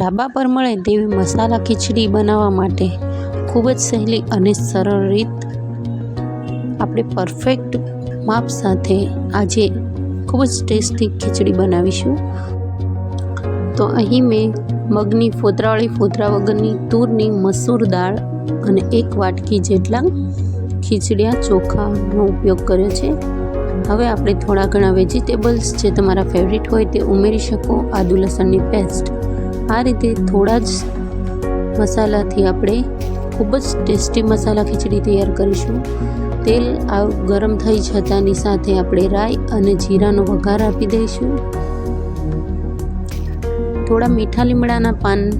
ઢાબા પર મળે તેવી મસાલા ખીચડી બનાવવા માટે ખૂબ જ સહેલી અને સરળ રીત. આપણે પરફેક્ટ માપ સાથે આજે ખૂબ જ ટેસ્ટી ખીચડી બનાવીશું. તો અહીં મેં મગની ફોતરાવાળી ફોતરા વગરની તૂરની મસૂર દાળ અને એક વાટકી જેટલા ખીચડિયા ચોખાનો ઉપયોગ કર્યો છે. હવે આપણે થોડા ઘણા વેજીટેબલ્સ જે તમારા ફેવરિટ હોય તે ઉમેરી શકો. આદુ લસણની પેસ્ટ આ રીતે થોડા જ મસાલાથી આપણે ખૂબ જ ટેસ્ટી મસાલા ખીચડી તૈયાર કરીશું. તેલ આ ગરમ થઈ જતાની સાથે આપણે રાઈ અને જીરાનો વઘાર આપી દઈશું. થોડા મીઠા લીમડાના પાન.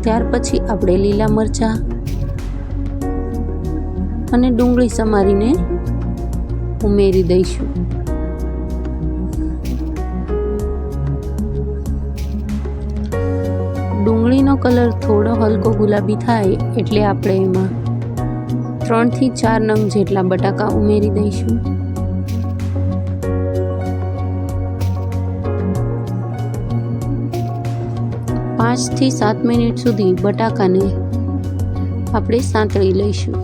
ત્યાર પછી આપણે લીલા મરચાં અને ડુંગળી સમારીને ઉમેરી દઈશું. ડુંગળીનો કલર થોડો હલકો ગુલાબી થાય એટલે આપણે એમાં ત્રણથી ચાર નંગ જેટલા બટાકા ઉમેરી દઈશું. પાંચથી સાત મિનિટ સુધી બટાકાને આપણે સાંતળી લઈશું.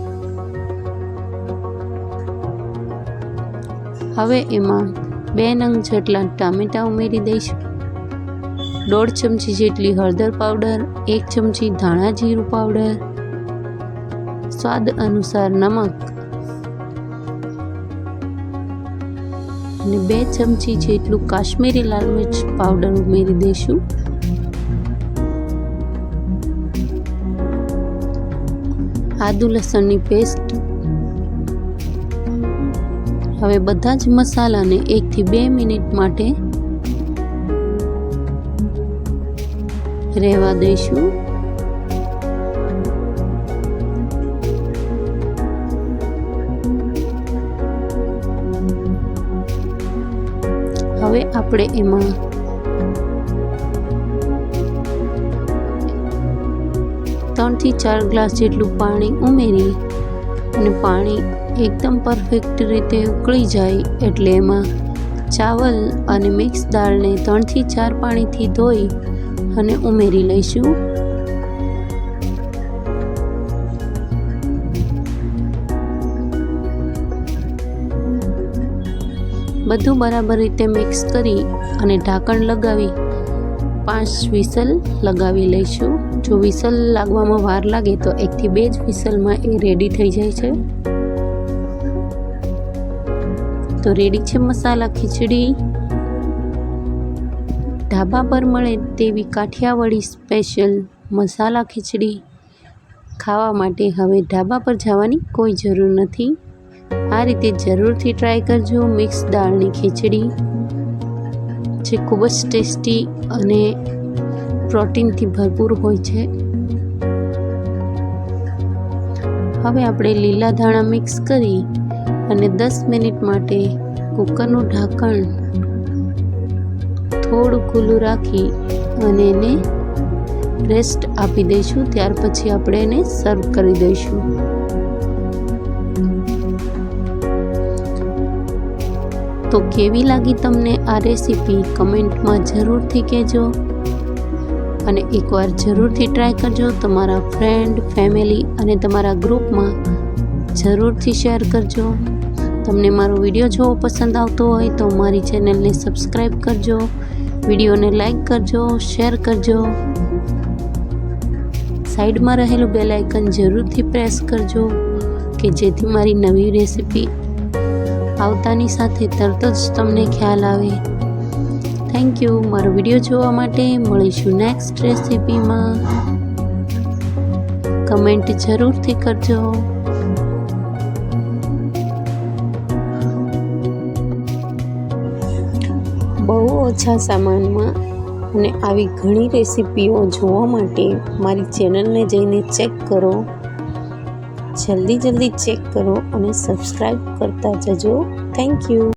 હવે એમાં બે નંગ જેટલા ટામેટાં ઉમેરી દઈશું. દોઢ ચમચી જેટલી હળદર પાવડર, એક ચમચી ધાણા જીરું પાવડર. સ્વાદ અનુસાર નમક. અને બે ચમચી જેટલું કાશ્મીરી લાલ મિર્ચ પાવડર ઉમેરી દઈશું. આદુ લસણની પેસ્ટ. હવે બધા જ મસાલાને એકથી બે મિનિટ માટે રહેવા દઈશું. હવે આપણે એમાં ત્રણથી ચાર ગ્લાસ જેટલું પાણી ઉમેરી અને પાણી એકદમ પરફેક્ટ રીતે ઉકળી જાય એટલે એમાં ચાવલ અને મિક્સ દાળને ત્રણથી ચાર પાણીથી ધોઈ અને ઉમેરી લઈશું. બધું બરાબર રીતે મિક્સ કરી અને ઢાંકણ લગાવી પાંચ વિસલ લગાવી લઈશું. જો વિસલ લાગવામાં વાર લાગે તો એકથી બે જ વિસલમાં એ રેડી થઈ જાય છે. તો રેડી છે મસાલા ખીચડી. ઢાબા પર મળે તેવી કાઠિયાવાડી સ્પેશિયલ મસાલા ખીચડી ખાવા માટે હવે ઢાબા પર જવાની કોઈ જરૂર નથી. આ રીતે જરૂરથી ટ્રાય કરજો મિક્સ દાળની ખીચડી, જે ખૂબ જ ટેસ્ટી અને પ્રોટીનથી ભરપૂર હોય છે. હવે આપણે લીલા ધાણા મિક્સ કરી અને દસ મિનિટ માટે કુકરનું ઢાંકણ થોડું ખુલ્લું રાખી અને એને રેસ્ટ આપી દઈશું. ત્યાર પછી આપણે એને સર્વ કરી દઈશું. તો કેવી લાગી તમને આ રેસીપી કમેન્ટમાં જરૂરથી કહેજો. અને એકવાર જરૂરથી ટ્રાય કરજો. તમારા ફ્રેન્ડ ફેમિલી અને તમારા ગ્રુપમાં જરૂરથી શેર કરજો. તમને મારો વીડિયો જોવો પસંદ આવતો હોય તો મારી ચેનલને સબસ્ક્રાઈબ કરજો. વિડીયોને લાઈક કરજો, શેર કરજો. સાઈડમાં રહેલું બેલ આઇકન જરૂરથી પ્રેસ કરજો, કે જેથી મારી નવી રેસીપી આવતાની સાથે તરત જ તમને ખ્યાલ આવે. થેન્ક યુ મારો વીડિયો જોવા માટે મળીશું નેક્સ્ટ રેસીપીમાં કમેન્ટ જરૂરથી કરજો. ઓછા સામાનમાં અને આવી ઘણી રેસીપીઓ જોવા માટે મારી ચેનલને જઈને ચેક કરો. જલ્દી જલ્દી ચેક કરો અને સબસ્ક્રાઈબ કરતા જજો. Thank you